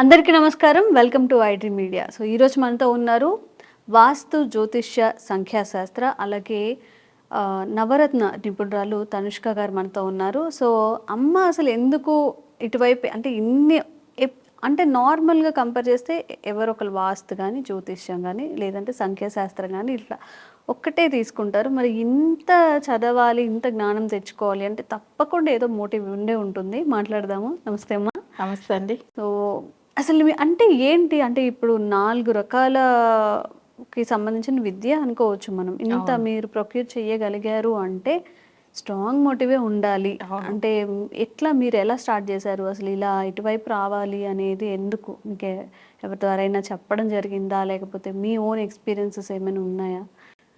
అందరికీ నమస్కారం. Welcome to iDream Media. So ఈరోజు మనతో ఉన్నారు వాస్తు జ్యోతిష్య సంఖ్యాశాస్త్ర అలాగే నవరత్న నిపుణురాలు తనుష్క గారు మనతో ఉన్నారు. సో అమ్మ అసలు ఎందుకు ఇటువైపు అంటే ఇన్ని అంటే నార్మల్గా కంపేర్ చేస్తే ఎవరో ఒకరు వాస్తు కానీ జ్యోతిష్యం కానీ లేదంటే సంఖ్యాశాస్త్రం కానీ ఇట్లా ఒక్కటే తీసుకుంటారు. మరి ఇంత చదవాలి ఇంత జ్ఞానం తెచ్చుకోవాలి అంటే తప్పకుండా ఏదో మోటివ్ ఉండే ఉంటుంది. మాట్లాడదాము. నమస్తే అమ్మా. నమస్తే అండి. సో అసలు మీ- అంటే ఏంటి? అంటే ఇప్పుడు నాలుగు రకాలకి సంబంధించిన విద్య అనుకోవచ్చు మనం. ఇంత మీరు ప్రొక్యూర్ చేయగలిగారు అంటే స్ట్రాంగ్ మోటివే ఉండాలి. అంటే ఎట్లా మీరు ఎలా స్టార్ట్ చేశారు? అసలు ఇలా ఇటువైపు రావాలి అనేది ఎందుకు? మీకు ఎ- ఎవరి ద్వారైనా చెప్పడం జరిగిందా? లేకపోతే మీ ఓన్ ఎక్స్పీరియన్సెస్ ఏమైనా ఉన్నాయా?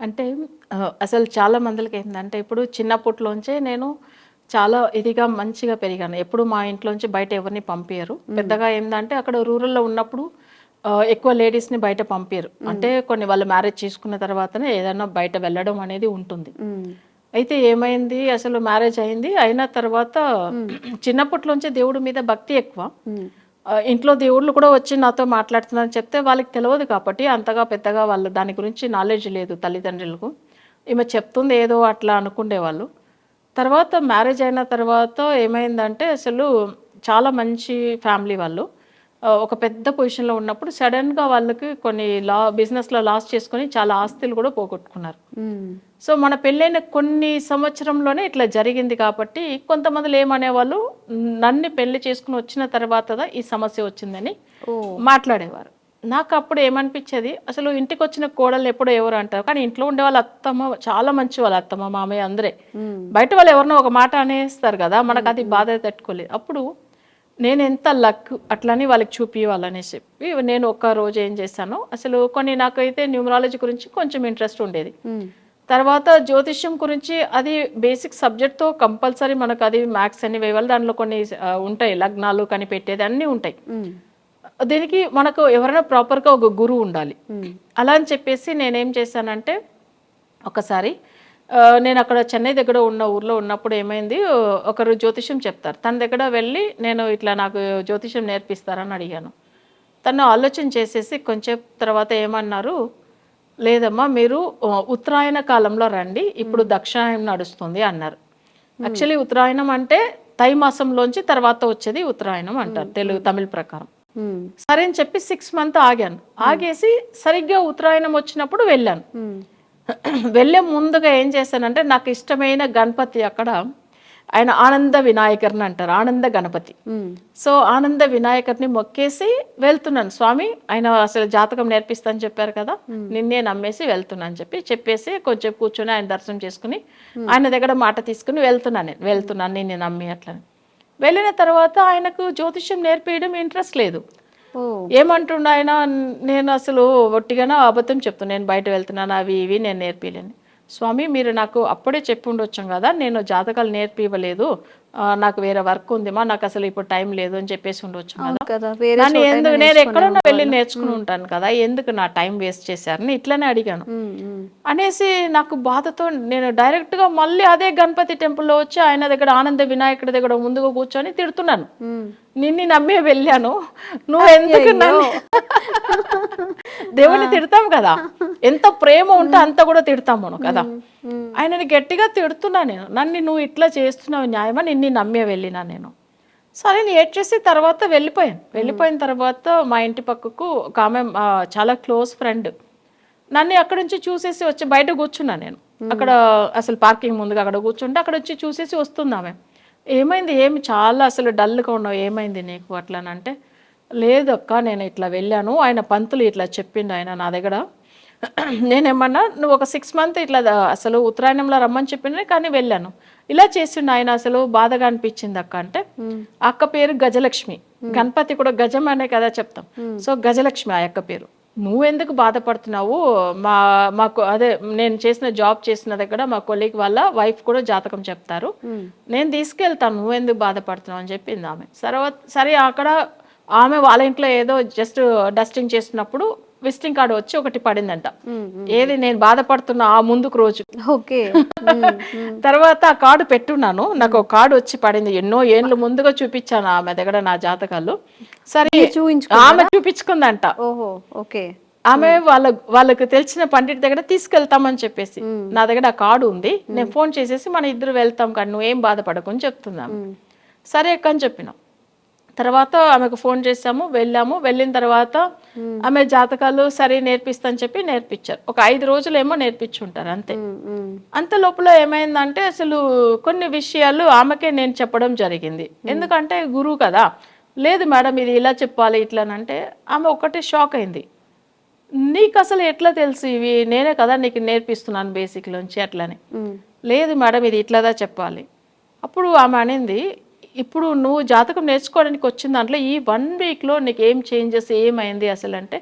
అంటే అసలు చాలా మందికి ఏంటంటే ఇప్పుడు చిన్నప్పట్లోంచే నేను చాలా ఇదిగా మంచిగా పెరిగాను. ఎప్పుడు మా ఇంట్లోంచి బయట ఎవరిని పంపించరు పెద్దగా ఏంటంటే అక్కడ రూరల్లో ఉన్నప్పుడు ఎక్కువ లేడీస్ని బయట పంపించరు అంటే కొన్ని వాళ్ళు మ్యారేజ్ చేసుకున్న తర్వాతనే ఏదైనా బయట వెళ్ళడం అనేది ఉంటుంది. అయితే ఏమైంది? అసలు మ్యారేజ్ అయింది. అయిన తర్వాత చిన్నప్పట్లోంచే దేవుడి మీద భక్తి ఎక్కువ. ఇంట్లో దేవుళ్ళు కూడా వచ్చి నాతో మాట్లాడుతున్నారని చెప్తే వాళ్ళకి తెలియదు కాబట్టి అంతగా పెద్దగా వాళ్ళు దాని గురించి నాలెడ్జ్ లేదు తల్లిదండ్రులకు. ఈమె చెప్తుంది ఏదో అట్లా అనుకునేవాళ్ళు తర్వాత మ్యారేజ్ అయిన తర్వాత ఏమైందంటే అసలు చాలా మంచి ఫ్యామిలీ వాళ్ళు. ఒక పెద్ద పొజిషన్లో ఉన్నప్పుడు సడన్గా వాళ్ళకి కొన్ని లా బిజినెస్లో లాస్ చేసుకొని చాలా ఆస్తులు కూడా పోగొట్టుకున్నారు. సో మన పెళ్ళైన కొన్ని సంవత్సరంలోనే ఇట్లా జరిగింది కాబట్టి కొంతమంది ఏమనేవాళ్ళు నన్ను పెళ్ళి చేసుకుని వచ్చిన తర్వాత ఈ సమస్య వచ్చిందని మాట్లాడేవారు. నాకు అప్పుడు ఏమనిపించేది అసలు ఇంటికి వచ్చిన కోడలు ఎప్పుడో ఎవరు అంటారు. కానీ ఇంట్లో ఉండే వాళ్ళ అత్తమ్మ చాలా మంచి వాళ్ళ అత్తమ్మ మామయ్య అందరే. బయట వాళ్ళు ఎవరినో ఒక మాట అనేస్తారు కదా మనకు అది బాధ తట్టుకోలేదు. అప్పుడు నేను ఎంత లక్ అట్లని వాళ్ళకి చూపించాలనేసి చెప్పి నేను ఒక రోజు ఏం చేశాను. అసలు కొన్ని నాకైతే న్యూమరాలజీ గురించి కొంచెం ఇంట్రెస్ట్ ఉండేది. తర్వాత జ్యోతిష్యం గురించి అది బేసిక్ సబ్జెక్ట్తో కంపల్సరీ మనకు అది మ్యాథ్స్ అని వేయాలి దాంట్లో కొన్ని ఉంటాయి. లగ్నాలు కనిపెట్టేది అన్నీ ఉంటాయి. దీనికి మనకు ఎవరైనా ప్రాపర్గా ఒక గురువు ఉండాలి. మ్మ్. అలా అని చెప్పేసి నేనేం చేశానంటే ఒకసారి నేను అక్కడ చెన్నై దగ్గర ఉన్న ఊర్లో ఉన్నప్పుడు ఏమైంది ఒకరు జ్యోతిష్యం చెప్తారు. తన దగ్గర వెళ్ళి నేను ఇట్లా నాకు జ్యోతిష్యం నేర్పిస్తారని అడిగాను. తను ఆలోచన చేసేసి కొంచెం తర్వాత ఏమన్నారు లేదమ్మా మీరు ఉత్తరాయణ కాలంలో రండి ఇప్పుడు దక్షిణాయనం నడుస్తుంది అన్నారు. యాక్చువల్లీ ఉత్తరాయణం అంటే తై మాసంలోంచి తర్వాత వచ్చేది ఉత్తరాయణం అంటారు తెలుగు తమిళ ప్రకారం. సరే అని చెప్పి సిక్స్ మంత్ ఆగాను. ఆగేసి సరిగ్గా ఉత్తరాయణం వచ్చినప్పుడు వెళ్ళాను. మ్మ్. వెళ్ళే ముందుగా ఏం చేశానంటే నాకు ఇష్టమైన గణపతి అక్కడ ఆయన ఆనంద వినాయకర్ని అంటారు ఆనంద గణపతి. సో ఆనంద వినాయకర్ని మొక్కేసి వెళ్తున్నాను. స్వామి ఆయన అసలు జాతకం నేర్పిస్తాను చెప్పారు కదా నిన్నే నమ్మేసి వెళ్తున్నాను చెప్పి చెప్పేసి కొంచెం కూర్చొని ఆయన దర్శనం చేసుకుని ఆయన దగ్గర మాట తీసుకుని వెళ్తున్నాను నేను. వెళ్తున్నాను నిన్ను నమ్మి అట్లని. వెళ్ళిన తర్వాత ఆయనకు జ్యోతిష్యం నేర్పించడం ఇంట్రెస్ట్ లేదు. ఏమంటుండ ఆయన నేను అసలు ఒట్టిగానే అబద్ధం చెప్తాను నేను బయట వెళ్తున్నాను అవి ఇవి నేను నేర్పిలేను స్వామి మీరు నాకు అప్పుడే చెప్పి ఉండొచ్చాం కదా నేను జాతకాలు నేర్పివ్వలేదు నాకు వేరే వర్క్ ఉందిమా నాకు అసలు ఇప్పుడు టైం లేదు అని చెప్పేసి ఉండొచ్చు కదా. చోటైనా ఎందుకు నేను ఎక్కడన్నా వెళ్ళి. నేర్చుకుని ఉంటాను కదా ఎందుకు నా టైం వేస్ట్ చేశారని ఇట్లనే అడిగాను. అనేసి నాకు బాధతో నేను డైరెక్ట్గా మళ్ళీ అదే గణపతి టెంపుల్లో వచ్చి ఆయన దగ్గర ఆనంద వినాయకుడి దగ్గర ముందుగా కూర్చొని తిడుతున్నాను. నిన్ను నమ్మే వెళ్ళాను. నువ్వు ఎందుకు దేవుని తిడతాం కదా. ఎంత ప్రేమ ఉంటే అంత కూడా తిడతాం మనం కదా. ఆయనని గట్టిగా తిడుతున్నా నేను. నన్ను నువ్వు ఇట్లా చేస్తున్నావు న్యాయమా? నిన్ను నమ్మే వెళ్ళినా నేను. సరే నేను ఏడ్ చేసి తర్వాత వెళ్ళిపోయాను. వెళ్ళిపోయిన తర్వాత మా ఇంటి పక్కకు ఒక ఆమె చాలా క్లోజ్ ఫ్రెండ్. నన్ను అక్కడ నుంచి చూసేసి వచ్చి బయట కూర్చున్నా నేను. అక్కడ అసలు పార్కింగ్ ముందుగా అక్కడ కూర్చుంటే అక్కడ వచ్చి చూసేసి వస్తుంది ఆమె. ఏమైంది? ఏమి చాలా అసలు డల్గా ఉన్నావు. ఏమైంది నీకు అట్లా అని అంటే లేదు అక్క నేను ఇట్లా వెళ్ళాను. ఆయన పంతులు ఇట్లా చెప్పిండు ఆయన నా దగ్గర. నేనేమన్నా నువ్వు ఒక సిక్స్ మంత్ ఇట్లా అసలు ఉత్తరాయణంలో రమ్మని చెప్పిండే కానీ వెళ్ళాను. ఇలా చేసిండు ఆయన అసలు బాధగా అనిపించింది అక్క అంటే అక్క పేరు గజలక్ష్మి. గణపతి కూడా గజం అనే కదా చెప్తాం. సో గజలక్ష్మి ఆ అక్క పేరు. నువ్వెందుకు బాధపడుతున్నావు? మా మాకు అదే నేను చేసిన జాబ్ చేసిన దగ్గర మా కొలీగ్ వాళ్ళ వైఫ్ కూడా జాతకం చెప్తారు. నేను తీసుకెళ్తాను నువ్వెందుకు బాధపడుతున్నావు? అని చెప్పింది ఆమె. సరే సరే అక్కడ ఆమె వాళ్ళ ఇంట్లో ఏదో జస్ట్ డస్టింగ్ చేస్తున్నప్పుడు విజిటింగ్ కార్డు వచ్చి ఒకటి పడిందంట. ఏది నేను బాధపడుతున్న ఆ ముందుకు రోజు. ఓకే. తర్వాత ఆ కార్డు పెట్టున్నాను. నాకు ఒక కార్డు వచ్చి పడింది. ఎన్నో ఏండ్లు ముందుగా చూపించాను ఆమె దగ్గర నా జాతకాలు. సరే ఆమె చూపించుకుందంట. ఓహో ఓకే. ఆమె వాళ్ళ వాళ్ళకు తెలిసిన పండిట్ దగ్గర తీసుకెళ్తామని చెప్పేసి. నా దగ్గర ఆ కార్డు ఉంది. నేను ఫోన్ చేసేసి మన ఇద్దరు వెళ్తాం కానీ నువ్వేం బాధపడకు అని చెప్తున్నాను. సరే అక్క అని చెప్పినాం. తర్వాత ఆమెకు ఫోన్ చేసాము వెళ్ళాము. వెళ్ళిన తర్వాత ఆమె జాతకాలు సరే నేర్పిస్తా అని చెప్పి నేర్పించారు. ఒక ఐదు రోజులు ఏమో నేర్పించుంటారు అంతే. అంత లోపల ఏమైందంటే అసలు కొన్ని విషయాలు ఆమెకే నేను చెప్పడం జరిగింది. ఎందుకంటే గురువు కదా. లేదు మేడం ఇది ఇలా చెప్పాలి ఇట్లా అని అంటే ఆమె ఒకటే షాక్ అయింది. నీకు అసలు ఎట్లా తెలుసు ఇవి? నేనే కదా నీకు నేర్పిస్తున్నాను బేసిక్ నుంచి అట్లని లేదు మేడం ఇది ఇట్లాదా చెప్పాలి. అప్పుడు ఆమె అనింది ఇప్పుడు నువ్వు జాతకం నేర్చుకోవడానికి వచ్చిన దాంట్లో ఈ వన్ వీక్లో నీకు ఏం చేంజెస్ ఏమైంది అసలు అంటే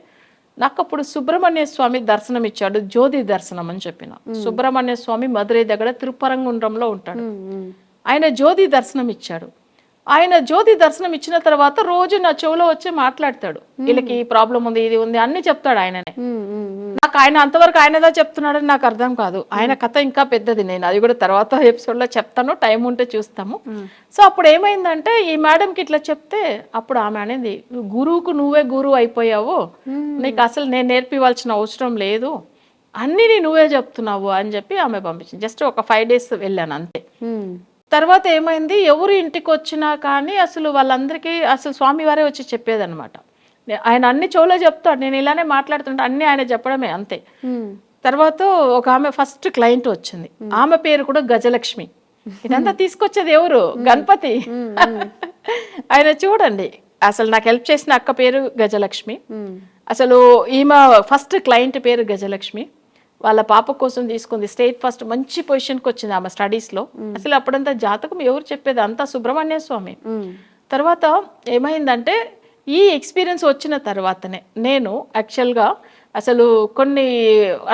నాకు అప్పుడు సుబ్రహ్మణ్య స్వామి దర్శనం ఇచ్చాడు జ్యోతి దర్శనం అని చెప్పిన. సుబ్రహ్మణ్య స్వామి మధురై దగ్గర తిరుపరంగుండ్రంలో ఉంటాడు. ఆయన జ్యోతి దర్శనం ఇచ్చాడు. ఆయన జ్యోతి దర్శనం ఇచ్చిన తర్వాత రోజు నా చెవులో వచ్చి మాట్లాడతాడు. వీళ్ళకి ఈ ప్రాబ్లం ఉంది ఇది ఉంది అన్ని చెప్తాడు ఆయననే. నాకు ఆయన అంతవరకు ఆయనదా చెప్తున్నాడని నాకు అర్థం కాదు. ఆయన కథ ఇంకా పెద్దది. నేను అది కూడా తర్వాత ఎపిసోడ్లో చెప్తాను. టైం ఉంటే చూస్తాము. సో అప్పుడు ఏమైందంటే ఈ మేడంకి ఇట్లా చెప్తే అప్పుడు ఆమె అనేది "నువ్వు గురువుకు నువ్వే గురువు అయిపోయావు. నీకు అసలు నేను నేర్పివలసిన అవసరం లేదు. అన్ని నువ్వే చెప్తున్నావు అని చెప్పి ఆమె పంపించింది. జస్ట్ ఒక ఫైవ్ డేస్ వెళ్ళాను అంతే. తర్వాత ఏమైంది? ఎవరు ఇంటికి వచ్చినా కానీ అసలు వాళ్ళందరికీ అసలు స్వామివారే వచ్చి చెప్పేదన్నమాట. నే- ఆయన అన్ని చెవులో చెప్తాడు. నేను ఇలానే మాట్లాడుతుంటే అన్ని ఆయన చెప్పడమే అంతే. తర్వాత ఒక ఆమె ఫస్ట్ క్లయింట్ వచ్చింది. ఆమె పేరు కూడా గజలక్ష్మి. ఇదంతా తీసుకొచ్చేది ఎవరు? గణపతి. ఆయన చూడండి. అసలు నాకు హెల్ప్ చేసిన అక్క పేరు గజలక్ష్మి. అసలు ఈమె ఫస్ట్ క్లయింట్ పేరు గజలక్ష్మి. వాళ్ళ పాప కోసం తీసుకుంది. స్టేట్ ఫస్ట్ మంచి పొజిషన్కి వచ్చింది ఆమె స్టడీస్లో అసలు అప్పుడంతా జాతకం ఎవరు చెప్పేది? అంతా సుబ్రహ్మణ్య స్వామి. తర్వాత ఏమైందంటే ఈ ఎక్స్పీరియన్స్ వచ్చిన తర్వాతనే నేను యాక్చువల్గా అసలు కొన్ని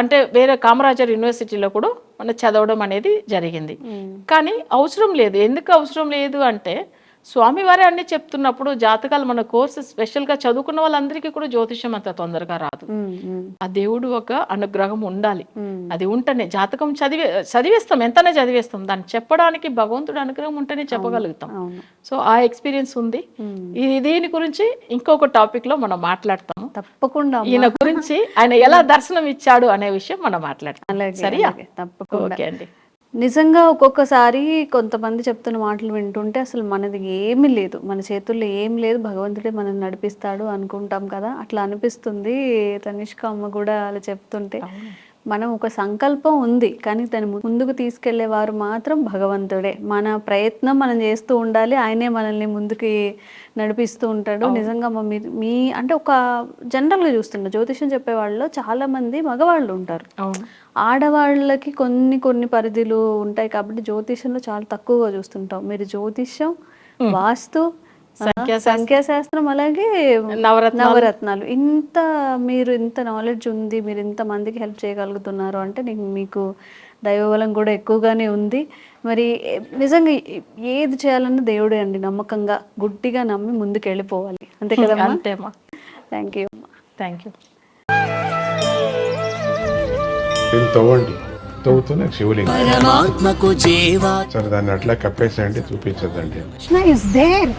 అంటే వేరే కామరాజర్ యూనివర్సిటీలో కూడా మన చదవడం అనేది జరిగింది. కానీ అవసరం లేదు. ఎందుకు అవసరం లేదు అంటే స్వామివారే అన్ని చెప్తున్నప్పుడు జాతకాలు మన కోర్సు స్పెషల్గా చదువుకున్న వాళ్ళందరికీ కూడా జ్యోతిషం అంత తొందరగా రాదు. ఆ దేవుడు ఒక అనుగ్రహం ఉండాలి. అది ఉంటేనే జాతకం చదివే చదివేస్తాం. ఎంతనే చదివేస్తాం. దాన్ని చెప్పడానికి భగవంతుడు అనుగ్రహం ఉంటేనే చెప్పగలుగుతాం. సో ఆ ఎక్స్పీరియన్స్ ఉంది. ఇది దీని గురించి ఇంకొక టాపిక్లో మనం మాట్లాడతాము. తప్పకుండా. ఈయన గురించి ఆయన ఎలా దర్శనం ఇచ్చాడు అనే విషయం మనం మాట్లాడతాం. సరియా? తప్పకుండా. ఓకే అండి. నిజంగా ఒక్కొక్కసారి కొంతమంది చెప్తున్న మాటలు వింటుంటే అసలు మనది ఏమీ లేదు. మన చేతుల్లో ఏం లేదు. భగవంతుడే మనం నడిపిస్తాడు అనుకుంటాం కదా. అట్లా అనిపిస్తుంది తనిష్క అమ్మ కూడా అలా చెప్తుంటే. మనం ఒక సంకల్పం ఉంది కానీ దాన్ని ముందుకు తీసుకెళ్ళే వారు మాత్రం భగవంతుడే. మన ప్రయత్నం మనం చేస్తూ ఉండాలి ఆయనే మనల్ని ముందుకి నడిపిస్తూ ఉంటాడు. నిజంగా మీరు మీ అంటే ఒక జనరల్గా చూస్తున్నా జ్యోతిషం చెప్పే వాళ్ళలో చాలా మంది మగవాళ్ళు ఉంటారు. ఆడవాళ్ళకి కొన్ని కొన్ని పరిధులు ఉంటాయి కాబట్టి జ్యోతిషంలో చాలా తక్కువగా చూస్తుంటాం. మీరు జ్యోతిషం వాస్తు సంఖ్యాశాస్త్రం. అలాగే నవరత్నాలు. నవరత్నాలు. ఇంత మీరు ఇంత నాలెడ్జ్ ఉంది మీరు ఇంత మందికి హెల్ప్ చేయగలుగుతున్నారు అంటే మీకు దైవబలం కూడా ఎక్కువగానే ఉంది. మరి నిజంగా ఏది చేయాలన్నా దేవుడే అండి నమ్మకంగా గుడ్డిగా నమ్మి ముందుకు వెళ్ళిపోవాలి అంతే కదమ్మా అంతేమ్మా థ్యాంక్ యూ థ్యాంక్ యూ తవ్వండి తవ్వుతూనే శివలింగం. పరమాత్మకు జీవా. సరే దాన్ని అట్లా కప్పేసేయండి చూపించదండి కృష్ణ ఇస్ దేర్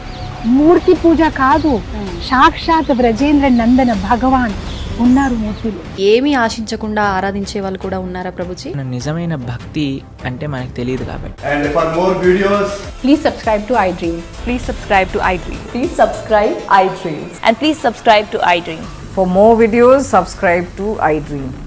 మూర్తి పూజ కాదు. సాక్షాత్ బ్రజేంద్ర నందన భగవాన్ ఉన్నారు మూర్తిలో. ఏమీ ఆశించకుండా ఆరాధించే వాళ్ళు కూడా ఉన్నారా ప్రభుజీ? మన నిజమైన భక్తి అంటే మనకు తెలియదు కాబట్టి. And for more videos, please subscribe to iDream Please subscribe to iDream. Please subscribe iDream. And please subscribe to iDream. For more videos, subscribe to iDream. please like, share, and